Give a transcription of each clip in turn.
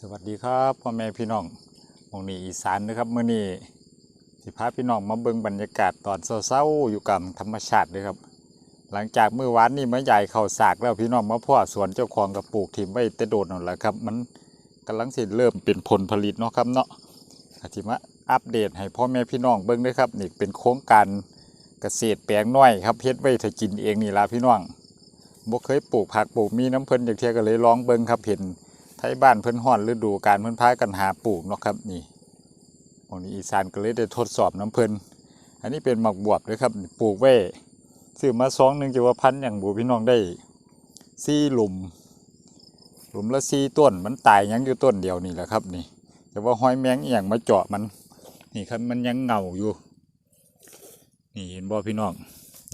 สวัสดีครับพ่อแม่พี่น้องมองนี้อีสานนะครับเมื่อนี้สิพาพี่น้องมาเบิ่งบรรยากาศตอนเศร้าๆอยู่กับธรรมชาติเลยครับ หลังจากเมื่อวานนี้เมื่อใหญ่เข้าสากแล้วพี่น้องมาพ่อสวนเจ้าของกับปลูกถิ่มไว้แต่โดดนั่นแหละครับ มันกำลังสิเริ่มเป็นผลผลิตเนาะครับเนาะอาทิมาอัปเดตให้พ่อแม่พี่น้องเบิ่งด้วยครับนี่เป็นโครงการเกษตรแปลงน้อยครับเฮ็ดไว้ถ้ากินเองนี่ล่ะพี่น้องบ่เคยปลูกผักปลูกมีน้ำเพลินอย่างเทียก็เลยลองเบิ่งครับเห็น ทยบ้านเพิ่นฮ้อนฤดูการเพิ่นพากันหาปลูกเนาะครับนี่ตรงนี้อีสานก็เลยได้ทดสอบน้ำเพิ่นอันนี้เป็นหมักบวบเลยครับปลูกไว้ซื้อมาซองหนึ่งจะว่าพันอย่างบูพี่น้องได้ซี่หลุม หลุมละซี่ต้นมันตายยังอยู่ต้นเดียวนี่แหละครับนี่แต่ว่าห้อยแมงอย่างมาเจาะมัน นี่ครับมันยังเงาอยู่ นี่เห็นบ่พี่น้อง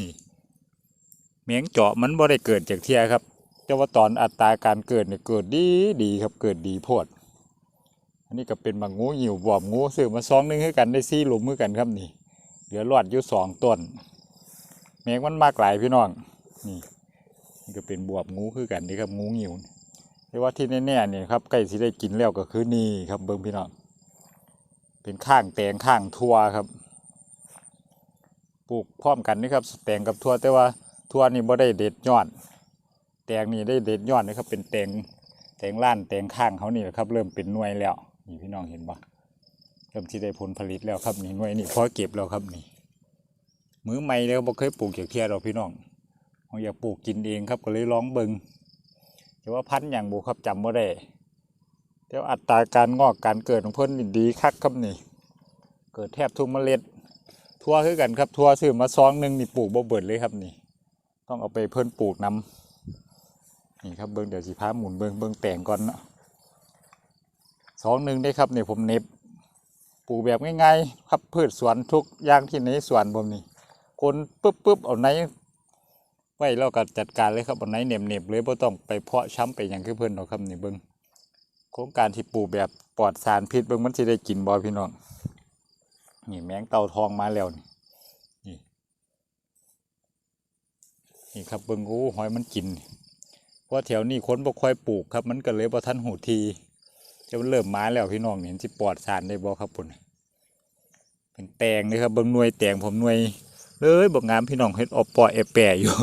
นี่แมงเจาะมันบ่ได้เกิดจากเทียครับ แต่ว่าตอนอัตราการเกิดเนี่ยเกิดดีดีครับเกิดดีโพด อันนี้ก็เป็นบางงูหิวบวบงูซื้อมาซองนึงให้กันได้ซี่หลุมมือกันครับนี่ เหลือรอดอยู่สองต้นแมงมันมากหลายพี่น้องนี่นี่ก็เป็นบวบงูคือกันนี่ครับงูหิวแต่ว่าที่แน่ๆเนี่ยครับใกล้สิได้กินแล้วก็คือนี่ครับเบิ้งพี่น้องเป็นข้างแตงข้างทัวครับปลูกพร้อมกันนี่ครับแตงกับทัวแต่ว่าทัวนี่บ่ได้เด็ดยอด ตงนี่ได้เด็ดยอดนะครับ เป็นแตงแตงล้านแตงข้างเขานี่แหละครับ เริ่มเป็นหน่วยแล้วนี่พี่น้องเห็นปะเริ่มที่ได้ผลผลิตแล้วครับนี่หน่วยนี่พอเก็บแล้วครับนี่มือใหม่แล้วบ่เคยปลูกจากเทียเราพี่น้องเราอยากปลูกกินเองครับก็เลยลองเบิงแต่ว่าพันธุ์อย่างบุครับจำว่าได้แต่ว่าอัตราการงอกการเกิดของเพิ่นนี่ดีคักครับนี่ เกิดแทบทุกเมล็ดทั่วคือกันครับทั่วซื้อมาซองหนึ่งนี่ปลูกบ่เบิดเลยครับนี่ ต้องเอาไปเพิ่นปลูกน้ำ นี่ครับเบิ้งเดี๋ยวสิพาหมุนเบิ้งเบิ้งแต่งก่อนเนาะสองหนึ่งได้ครับเนี่ยผมเน็บปลูกแบบง่ายๆครับพืชสวนทุกอย่างที่ในสวนผมนี่คนปุ๊บปุ๊บเอาไหนไว้แล้วก็จัดการเลยครับเอาไหนเน็บเน็บเลยไ่ต้องไปเพาะช้ำไปอย่างคือเพิ่อนหรอกครับนี่เบิ้งโครงการที่ปลูกแบบปลอดสารพิษเบิ้งมันสิได้กินบ่พี่น้องนี่แมงเต่าทองมาแล้วนี่นี่นี่ครับเบิ้งโอ้หอยมันกิน เพราะแถวนี้คนบ่ค่อยปลูกครับ มันก็เลยบ่ทันหูทีจะมันเริ่มมาแล้วพี่น้องเห็นสิปลอดสารได้บ่ครับพุ่นเป็นแตงเลยครับเบิ่งหน่วยแตงผมหน่วยเลยบ่งามพี่น้องเฮ็ดออกปอแอบแปะอยู่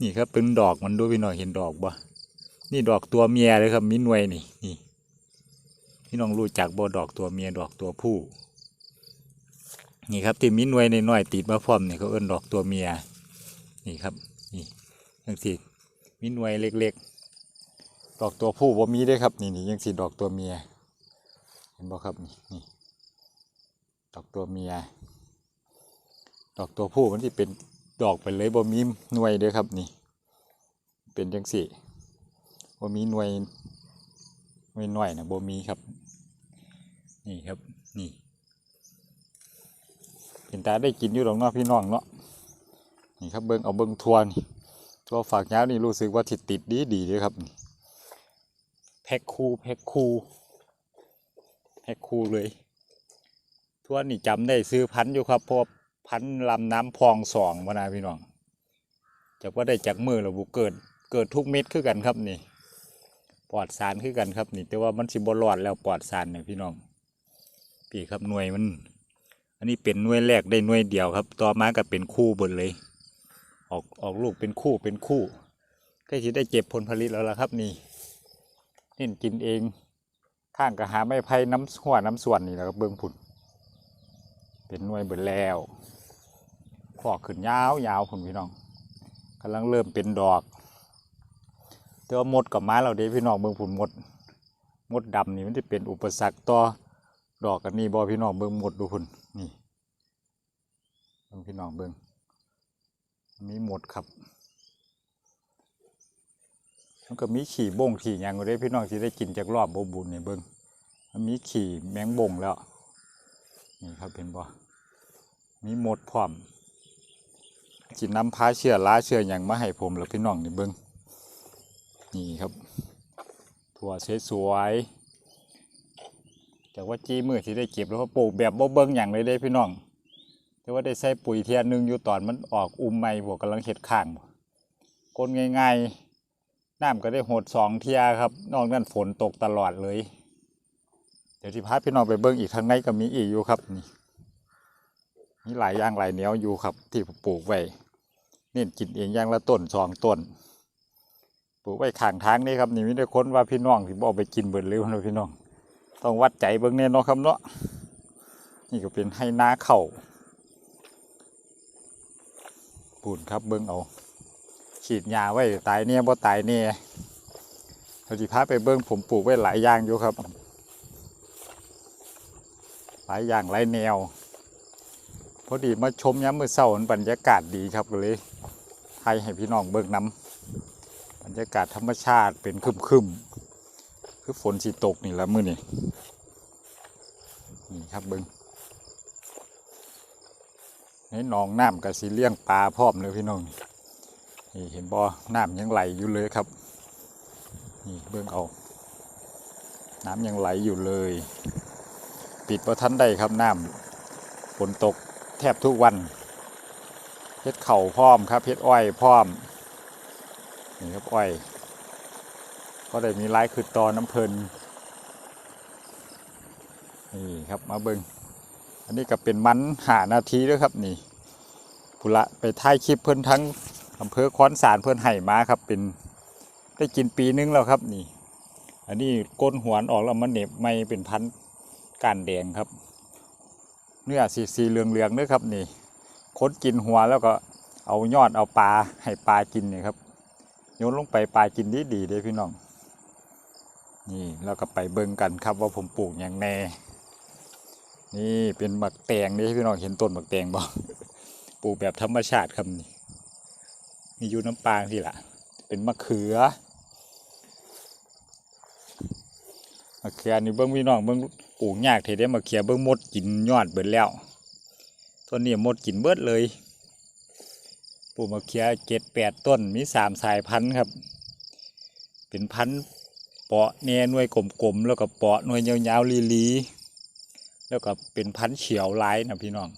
นี่ครับเป็นดอกมันดูพี่น้องเห็นดอกบ่นี่ดอกตัวเมียเลยครับมีหน่วยนี่นี่พี่น้องรู้จักบ่ดอกตัวเมียดอกตัวผู้ นี่ครับที่มีหน่วยน้อยๆติดมาพร้อมนี่เขาเอิ้นดอกตัวเมีย นี่ครับ ยังสิมีหน่วยเล็กๆ ดอกตัวผู้บ่มีด้อครับ นี่นี่ยังสิดอกตัวเมีย เห็นบ่ครับนี่นี่ดอกตัวเมีย ดอกตัวผู้มันที่เป็นดอกไปเลยบ่มีหน่วยด้อครับนี่ เป็นจังสิบ่มีหน่วยหน่วยหน้อยนะบ่มีครับ นี่ครับนี่เป็นตาได้กินอยู่ดอกเนาะพี่น้องเนาะนี่ครับเบิ้งเอาเบิ้งทวนี่ ทัวฝากยาวนี่รู้สึกว่าติดติดดีดีเลยครับ แพ็คคู่แพ็คคู่แพ็คคู่เลยทัวนี่จำได้ซื้อพันอยู่ครับพราะว่าพันลำน้ำพองสองมานาพี่น้องจากว่าได้จากมือเราบุเกิดเกิดทุกเม็ดคือกันครับนี่ปลอดสารคือกันครับนี่ แต่ว่ามันสิบรอดแล้วปลอดสารเนี่ยพี่น้องพี่ครับหน่วยมัน อันนี้เป็นหน่วยแรกได้หน่วยเดียวครับ ต่อมาก็เป็นคู่บนเลย ออกออกลูกเป็นคู่เป็นคู่กล้จะได้เก็บผลผลิตแล้วล่ะครับนี่เน้นกินเองข้างกระหาไม้ไผ่น้ำหัวน้ำส่วนนี่แหละครับเบื้องผุนเป็นหน่วยเบิดแล้วขอกขึ้นยาวยาวผุนพี่น้องกำลังเริ่มเป็นดอกแต่ว่าหมดกับไม้เราเด้พี่น้องเบื้องผุนหมดหมดดำนี่มันจะเป็นอุปสรรคต่อดอกกันนี่บอพี่น้องเบื้องหมดดูผุนนี่เบิ่งพี่น้องเบื้อง มีหมดครับมันก็มีขี่บ่งขี่หยังก็ได้พี่น้องที่ได้กินจากรอบโบบุญเนี่ยเบิ้งมันมีขี่แมงบ่งแล้วนี่ครับเป็นบ่มีหมดพร้อมจินน้ำพาเชื่อล้าเชื่ออย่างมาให้ผมแล้วพี่น้องนี่เบิ้งนี่ครับถั่วสวยๆจากว่าจี้มือที่ได้เก็บแล้วก็ปลูกแบบบ่เบิ้งอย่างเลยได้พี่น้อง ว่าได้ใส่ปุ๋ยเทียนหนึ่งอยู่ตอนมันออกอุ้มใหม่พวกกำลังเห็ดข้างก้นง่ายๆน้ำก็ได้หดสองเทียครับ นอกนั้นฝนตกตลอดเลย เดี๋ยวที่พาพี่น้องไปเบิ้งอีกทางในก็มีอีกอยู่ครับนี่มีหลายอย่างหลายแนวอยู่ครับ ที่ปลูกไว้เน้นกินเองอย่างละต้นสองต้นปลูกไว้ข้างทางนี่ครับนี่มีแต่คนว่าพี่น้องที่บอกไปกินเบิดเลยนะพี่น้อง ต้องวัดใจเบิ้งแน่เนาะครับเนาะนี่ก็เป็นให้นาเข่า ปูนครับเบิ้งเอาฉีดยาไว้ตายเนี่ยบ่ตายเนี่ยเราสิพาไปเบิ้งผมปลูกไว้หลายอย่างอยู่ครับ หลายอย่างหลายแนว พอดีมาชมย้ำมือเศร้ามันบรรยากาศดีครับก็เลยไทยให้พี่น้องเบิ้งน้ำบรรยากาศธรรมชาติเป็นคึมๆคือฝนสิตกนี่ละมือนี่นี่ครับเบิ้ง ในหนองน้ำกับสีเลี้ยงปลาพร้อมเลยพี่น้องนี่เห็นบ่อน้ำยังไหลอยู่เลยครับ นี่เบื้องเอาน้ำยังไหลอยู่เลย ปิดประทันได้ครับน้ำฝนตกแทบทุกวันเฮ็ดเข่าพร้อมครับเฮ็ดอ้อยพร้อมนี่ครับอ้อย ก็ได้มีไล่คือตอน้ำเพลินนี่ครับมาเบิง อันนี้ก็เป็นมันหานาทีด้วยครับนี่พุละไปถ่ายคลิปเพิ่นทั้งอำเภอคอนสารเพื่อนไห่มาครับ เป็นได้กินปีนึงแล้วครับนี่ อันนี้ก้นหวนออกแล้วมันเหน็บไม่เป็นพันก้านแดงครับ เนื้อสีสีเหลืองเหลืองด้วยครับนี่คดกินหัวแล้วก็เอายอดเอาปลาให้ปลากินเนี่ยครับโยนลงไปปลากินดีดีเลยพี่น้องนี่เราก็ไปเบิ่งกันครับว่าผมปลูกอย่างแน่ นี่เป็นหมักแตงนี่พี่น้องเห็นต้นหมักแตงบ่ปลูกแบบธรรมชาติครับนี่มีอยู่น้ำปางที่ละเป็นมะเขือมะเขือนี่เบิ้งพี่น้องเบิ้งปลูกยากเทได้มะเขือเบิ้งมดกินยอดเบิดแล้วต้นนี้มดกินเบิดเลยปลูกมะเขือเจ็ดแปดต้นมีสามสายพันธุ์ครับ เป็นพันธุ์เปาะแน่หน่วยกลมๆแล้วก็เปาะหน่วยยาวๆลีๆ แล้วก็เป็นพันเฉียวลายนะพี่น้อง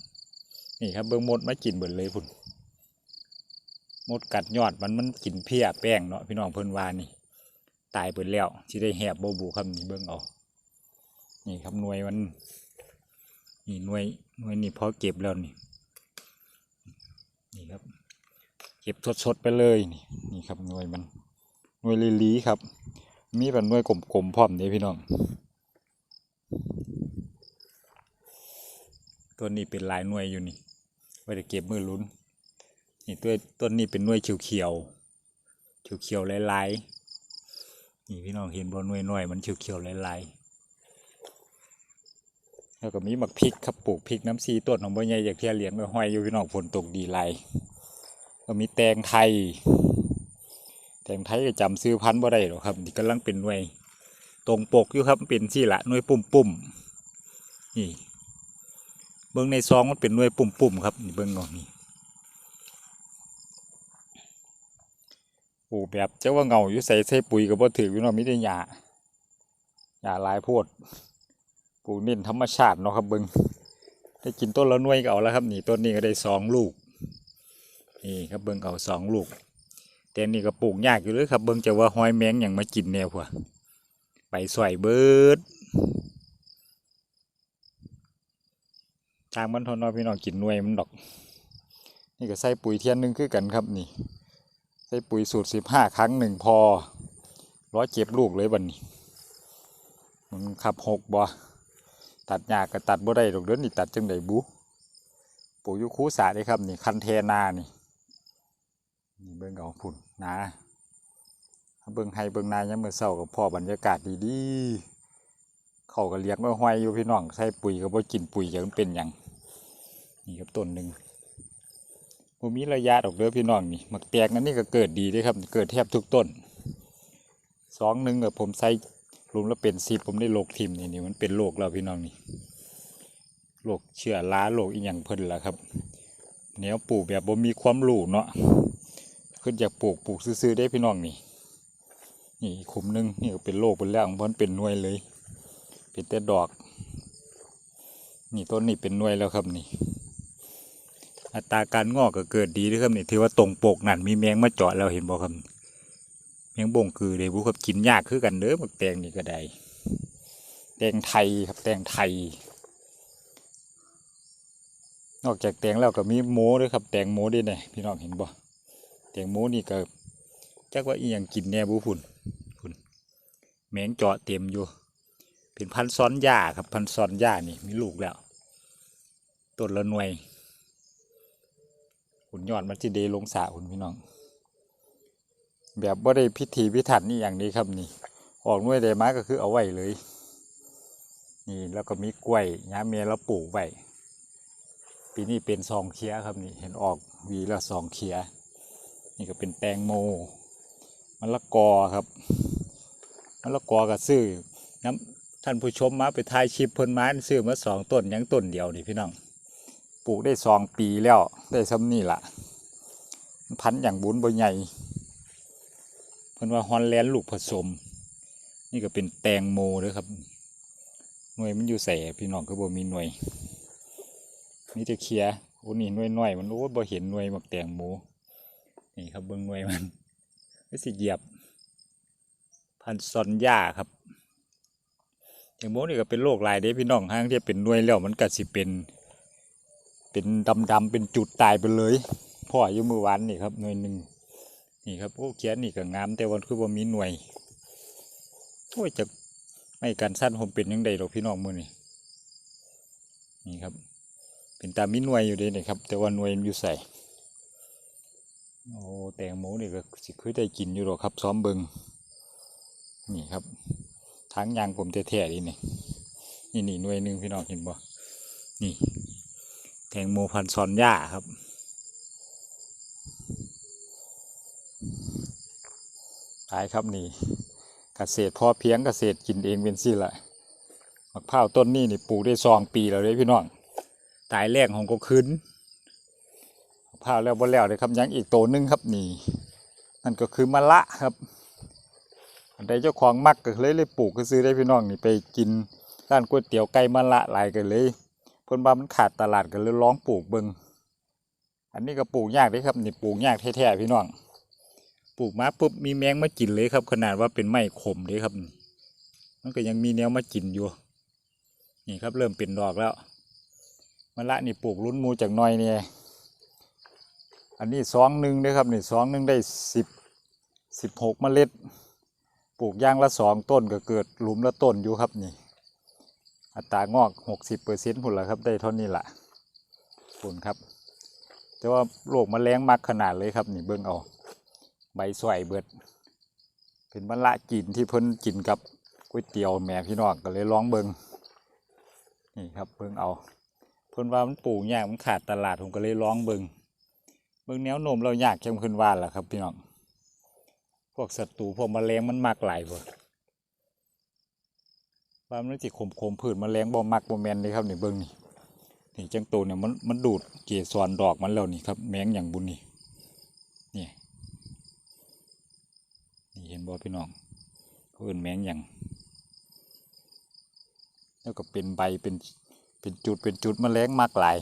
นี่ครับเบิ้งมดมากินเบิดเลยพุ่นมดกัดยอดมันมันกินเพี้ยแป้งเนาะพี่น้องเพิ่นวานี่ ตายเปิดแล้วสิได้แหบโบบูคำนี้เบิ่งเอานี่ครับหน่วยมันนี่หน่วยหน่วยนี่พอเก็บแล้วนี่นี่ครับ เก็บสดๆไปเลยนี่นี่ครับหน่วยมันหน่วยลีลีครับ มีเป็นหน่วยกลมๆพร้อมเด้พี่น้อง ตัวนี้เป็นลายหน่วยอยู่นี่ไว้จะเก็บมือลุ้น นี่ตัวต้นนี้เป็นหน่วยเขียวเขียวเขียวเขียวลายๆนี่พี่น้องเห็นบนหน่วยหน่วยมันเขียวเขียวลายๆแล้วก็มีหมักพริกครับปลูกพริกน้ำซีต้นของบ่ใหญ่อยากเที่ยเลี้ยงไว้ห้อยอยู่พี่น้องฝนตกดีลายก็มีแตงไทย แตงไทยก็จำซื้อพันธุ์บ่ได้หรอกครับนี่กำลังเป็นหน่วย ตรงปกอยู่ครับเป็นสี่ละหน่วยปุ่มปุ่มๆนี่ เบิ้องในซองมันเป็นหน่วยปุ่มๆครับนี่เบิ้องเนาะนี่ปลูกแบบเจ้าว่าเงาอยู่ใส่ใส่ปุ๋ยกับบ่ถืออยู่เนาะมิได้หญ้าหญ้าลายโพดปลูกเน้นธรรมชาติเนาะครับเบิงได้กินต้นละหน่วยก็เอาแล้วครับนี่ต้นนี้ก็ได้สองลูกนี่ครับเบิงเอาสองลูก แต่นนี่ก็ปลูกยากอยู่เลยครับเบิงจะว่าหอยแมงอย่างมากินแนวพวไปสวยเบิด ทางมันทนเน้อยพี่น้องกินหน่วยมันดอก นี่ก็ใส่ปุ๋ยเทียนหนึงคือกันครับนี่ ใส่ปุ๋ยสูตรสิบห้าครั้งหนึ่งพอร้อยเจ็บลูกเลยบันนี้ มันขับหกบ่ตัดหญ้ากก็ตัดบ่ได้ดอกเด้อนี่ตัดจังไดบุปลูกอยุคูสาเลยครับนี่คันเทนานี่นี่เบิ่งเอาพุ่นนาเบิ่งให้เบิ่งนายามมื้อเช้ากับพ่อบรรยากาศดีๆเขาก็เลี้ยงไว้ห้อยอยู่พี่น้องใส่ปุ๋ยก็บ่กินปุ๋ยจะมันเป็นหยัง นี่ครับต้นหนึ่งผมมีระยะดอกเด้อพี่น้องนี่หมักแตกนั้นนี่ก็เกิดดีด้วยครับ เกิดแทบทุกต้นสองหนึ่งกับผมใส่รวมแล้วเป็นสิบผมได้โรคทิมนี่นี่มันเป็นโรคแล้วพี่น้องนี่โรคเชื้อราโรคอีหยังเพิ่นละครับแนวปลูกแบบบ่มีความรู้เนาะขึ้นจากปลูกปลูกซื่อๆได้พี่น้องนี่นี่ขุมหนึงนี่ก็เป็นโรคเป็นแล้วของเพิ่นเป็นหน่วยเลย เป็นแต่ดอก นี่ต้นนี้เป็นหน่วยแล้วครับนี่ อัตราการงอกก็เกิดดีด้วยครับนี่ถือว่าตรงปกนั่นมีแมงมาเจาะแล้วเห็นบ่ครับเมียงบ่งคือเดบุครับกินยากคือกันเด้อบักแตงนี่ก็ได้แตงไทยครับแตงไทย นอกจากแตงแล้วก็มีโม้ด้วยครับแตงโม้ด้วยเนี่ยพี่น้องเห็นบ่แตงโม้นี่ก็จักว่าอีหยังกินแน่บุพุ่นพุ่นแมงเจาะเต็มอยู่ เป็นพันซ้อนหญ้าครับพันซ้อนหญ้านี่มีลูกแล้วต้นละหน่วย หุ่นยอดมันจะเดลงสาหุ่นพี่น้อง แบบบ่ได้พิธีพิถันนี่อย่างนี้ครับนี่ ออกหน่วยได้มาก็คือเอาไว้เลย นี่แล้วก็มีกล้วยยาเมียแล้วปลูกไว้ปีนี้เป็นซองเคียครับนี่เห็นออกวีละซองเคียนี่ก็เป็นแตงโมมะละกอครับมะละกอกับซื้อน้ำท่านผู้ชมมาไปถ่ายคลิปเพิ่นมาซื้อมาสองต้นยังต้นเดียวนี่พี่น้องปลูกได้สองปีแล้ว ได้ซ้ำนี่ละพันอย่างบุญบ่ใหญ่เพิ่นว่าฮอนแลนด์ลูกผสม นี่ก็เป็นแตงโมเด้วยครับ หน่วยมันอยู่ใส่พี่น้องก็บ่มีหน่วยนี่จะเคลียร์โอ้นี่หน่วยหน้อยมันโอ้บ่เห็นหน่วยหมักแตงหมูนี่ครับเบิ้งหน่วยมันไม่สิเหยียบ พันซอนหญ้าครับแตงโมนี่ก็เป็นโรคลายเด้พี่น้องห้างที่เป็นหน่วยแล้วมันก็สิเป็น เป็นดำๆเป็นจุดตายไปเลยพ่ออยู่มือวานนี่ครับหน่วยหนึ่งนี่ครับโอ้เขียนนี่ก็งาม แต่วันคือว่ามีหน่วยโอ้ยจะไม่กันสั้นผมเป็นยังไงหรอกพี่น้องมือนี่นี่ครับ เป็นตามีหน่วยอยู่ด้นี่ครับ แต่ว่าหน่วยมันอยู่ใส่โอ้แตงโมนี่ก็สิเคยได้กินอยู่หรอกครับ ซ้อมเบิงนี่ครับทางยางผมแท้ๆนี่นี่นี่นี่หน่วยหนึ่งพี่น้องเห็นบ่นี่ แตงโมพันซอนหญ้าครับ ตายครับนี่เกษตรพอเพียงเกษตรกินเองเป็นสิละมะพร้าวต้นนี้นี่ปลูกได้สองปีแล้วเลยพี่น้อง ตายแรกของก็คืนพร้าวแล้วบ่แล้วเลยครับยังอีกโตวหนึงครับนี่นั่นก็คือมะละครับอันใดเจ้าของมักก็เลยเลยปลูกก็ซื้อได้พี่น้องนี่ไปกินร้านก๋วยเตี๋ยวไก่มะละหลายกันเลย เพิ่นว่ามันขาดตลาดกันเลยร้องปลูกเบิงอันนี้ก็ปลูกยากเด้ครับนี่ปลูกยากแท้ๆพี่น้องปลูกมาปุ๊บมีแมงมากินเลยครับ ขนาดว่าเป็นไม้ขมเลยครับมันก็ยังมีแนวมากินอยู่ นี่ครับเริ่มเป็นดอกแล้วมะละนี่ปลูกลุ้นมูจากน้อยเนี่ยอันนี้สองหนึ่งนะครับนี่สองหนึ่งได้สิบสิบหกเมล็ด ปลูกย่างละสองต้นก็เกิดหลุมละต้นอยู่ครับนี่ อัตรางอกหกสิบเปอร์เซ็นต์ผลละครับ ได้เท่านี้ละผลครับ แต่ว่าโรคมแมลงมักขนาดเลยครับ นี่เบิ้งเอา ใบสวยเบิด เป็นมะละกินที่เพิ่นกินกับก๋วยเตี๋ยวแม่พี่น้องก็เลยลองเบิ้งนี่ครับเบิ้งเอาเพิ่นว่ามันปลูกยากมันขาดตลาดผมก็เลยร้องเบิงเบิงแนวโน้มเรายากเข้มขึ้นว่าล่ะครับ พี่น้องพวกศัตรูพวกแมลงมันมากหลายพวก ว่ามันสิขมขมๆพืชแมลงบ่มักบ่แมนเลยครับนี่เบิงนี่นี่จังโตเนี่ยมันมันดูดเกสรดอกมันแล้วนี่ครับแมงอย่างบุญนี่นี่นี่เห็นบ่พี่น้องเขาเอิ้นแมงอย่างแล้วก็เป็นใบเป็นเป็นจุดเป็นจุดแมลงมากหลาย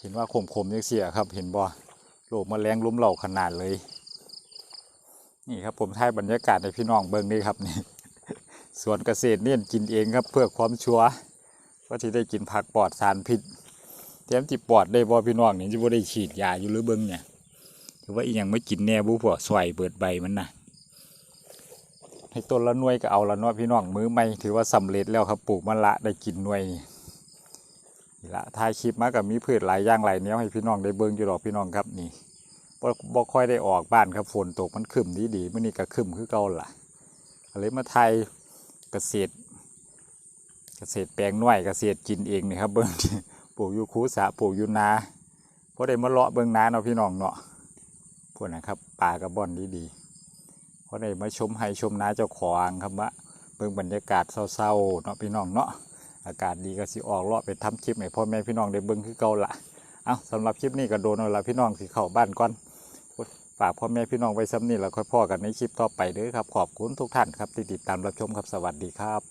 เห็นว่าขมขมยังเสียครับ เห็นบ่โรคแมลงล้มเหล่าขนาดเลย นี่ครับผมถ่ายบรรยากาศให้พี่น้องเบิ่งนี่ครับนี่ สวนเกษตรเนี่ยกินเองครับเพื่อความชัวร์ว่าที่ได้กินผักปลอดสารพิษแถมที่ปลอดได้บ่พี่น้องนี่จะบ่ได้ฉีดยาอยู่หรือเบิ่งเนี่ยถือว่าอีหยังไม่กินแน่บุพวกสวยเบิดใบมันนะให้ต้นละหน่วยก็เอาละเนาะพี่น้องมือใหม่ถือว่าสำเร็จแล้วครับปลูกมะละได้กินหน่วยนี่ละถ่ายคลิปมากับมีพืชหลายอย่างหลายแนวให้พี่น้องได้เบิ่งอยู่ดอกพี่น้องครับนี่บ่บ่ค่อยได้ออกบ้านครับฝนตกมันขึ้นดีดีๆมื้อนี้ก็ขึ้นคือเก่าล่ะก็เลมาถ่าย เกษตร เกษตรแปลงน้อยเกษตรกินเองนี่ครับเบิ่งปลูกอยู่คูสะปลูกอยู่นาเพอได้มาเลาะเบิ่งนาเนาะพี่น้องเนาะพวกนะครับป่ากระบ่อนดีๆพอได้มาชมให้ชมนาเจ้าของครับว่าเบิ่งบรรยากาศเศร้าๆเนาะพี่น้องเนาะอากาศดีก็สิออกเลาะไปทำคลิปให้พ่อแม่พี่น้องได้เบิ่งคือเก่าละเอาสำหรับคลิปนี้ก็โดนเอาละพี่น้องสิเข้าบ้านก่อน ฝากพ่อแม่พี่น้องไว้ซ้ำนี่แล้วค่อยพ่อกันในคลิปต่อไปเด้อครับ ขอบคุณทุกท่านครับที่ติดตามรับชมครับสวัสดีครับ